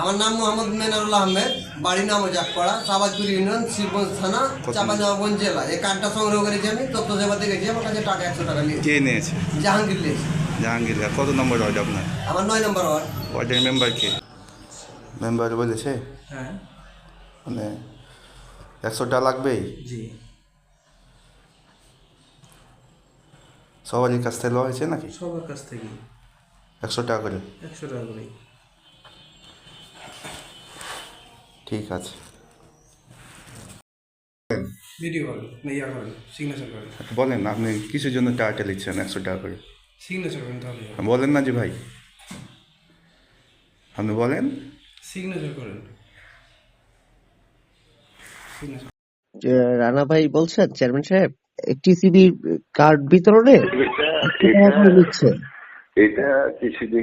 আমার নাম মোহাম্মদ মেনারুল আহমেদ বাড়ি নাম জাকপাড়া সাবাজপুর ইউনিয়ন শিবগঞ্জ থানা চাপানগঞ্জ জেলা। এই কার্ডটা সংগ্রহ করেছি আমি তথ্য সেবাতে গেছি আমার কাছে টাকা একশো টাকা নিয়ে কে নিয়েছে? জাহাঙ্গীর লেস জাহাঙ্গীর কত নম্বর ওয়ার্ড আপনার? আমার নয় নম্বর ওয়ার্ড। ওয়ার্ডের মেম্বার কে? মেম্বার বলেছে? হ্যাঁ। মানে একশো টাকা লাগবেই? জি। সবারই কাছ থেকে লওয়া হয়েছে নাকি? সবার কাছ থেকে। একশো টাকা করে। একশো টাকা করে ঠিক আছে। ভিডিও করেন না ইয়া করেন সিগনেচার করেন বলেন আপনি কিসের জন্য টাকাটা লিখছেন একশো টাকা করে? সিগনেচার করেন তাহলে বলেন না যে ভাই। আপনি বলেন। সিগনেচার করেন রানা ভাই বলছেন চেয়ারম্যান সাহেব টিসিবি কার্ড বিতরণে টাকা নিচ্ছে? এটা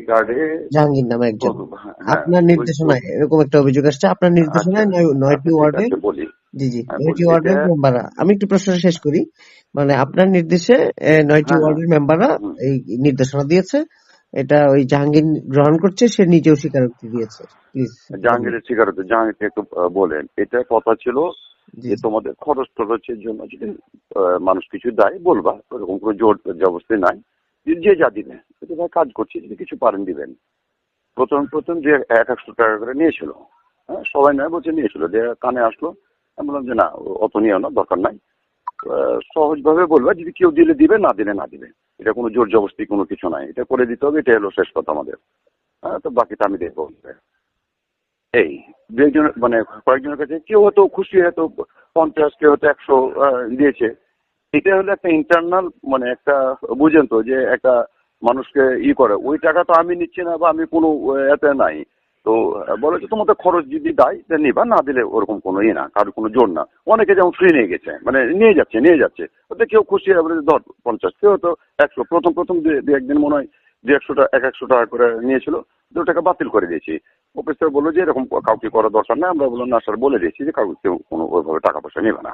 কার্ডে জাহাঙ্গীর নামে একজন। হ্যাঁ, আপনার ওই- নির্দেশনায় এরকম একটা অভিযোগ আসছে। আপনার নির্দেশনায় আচ্ছা, নয়টি আচ্ছা, ওয়ার্ডে জি জি হ্যাঁ, নয়টি ওয়ার্ডের মেম্বাররা। আমি একটু প্রশ্নটা শেষ করি। মানে আপনার নির্দেশে নয়টি হ্যাঁ, ওয়ার্ডের মেম্বাররা এই নির্দেশনা দিয়েছে। এটা ওই জাহাঙ্গীর গ্রহণ করছে সে নিজেও স্বীকারোক্তি দিয়েছে। প্লিজ জাহাঙ্গীরের সিগারেট জাহাঙ্গীরকে একটু বলেন। এটা কথা ছিল যে তোমাদের খরচ টরচের জন্য যদি মানুষ কিছু দেয় বলবা ওরকম কোনো জোর জবস্তি নাই। যে যা দিবে। ভাই কাজ করছে, যদি কিছু পারেন দিবেন। প্রথম প্রথম যে এক একশো টাকা করে নিয়েছিল হ্যাঁ সবাই নয়, বলছে নিয়েছিল, যে কানে আসলো। আমি বললাম যে না অত নিও না, দরকার নাই। সহজভাবে বলবা, যদি কেউ দিলে দিবে, না দিলে না দিবে। এটা কোনো জোর জবস্তি কোনো কিছু নাই। এটা করে দিতে হবে, এটা হলো শেষ কথা আমাদের। হ্যাঁ তো বাকিটা আমি দেখব। এই দু একজন মানে কয়েকজনের কাছে কেউ হয়তো খুশি, হয়তো পঞ্চাশ, কেউ হয়তো একশো দিয়েছে। এটা হলো একটা ইন্টারনাল মানে একটা বুঝেন তো, যে একটা মানুষকে ই করে। ওই টাকা তো আমি নিচ্ছি না বা আমি কোনো এতে নাই। তো, বলে যে তোমাদের খরচ যদি দেয়, তা নিবা, না দিলে ওরকম কোনো ইয়ে না, কারোর কোনো জোর না। অনেকে যেমন ফ্রি নিয়ে গেছে মানে নিয়ে যাচ্ছে নিয়ে যাচ্ছে, ওতে কেউ খুশি হবে ধর পঞ্চাশ, কেউ হয়তো একশো, প্রথম প্রথম দু- একদিন মনে হয় দু একশো টাকা, এক একশো টাকা করে নিয়েছিল, দু টাকা বাতিল করে দিয়েছি। অফিসার বলল যে এরকম কাউকে করা দরকার নেই, আমরা বললাম, না স্যার বলে দিয়েছি যে কাউকে কেউ কোনো ওইভাবে টাকা পয়সা নেবে না।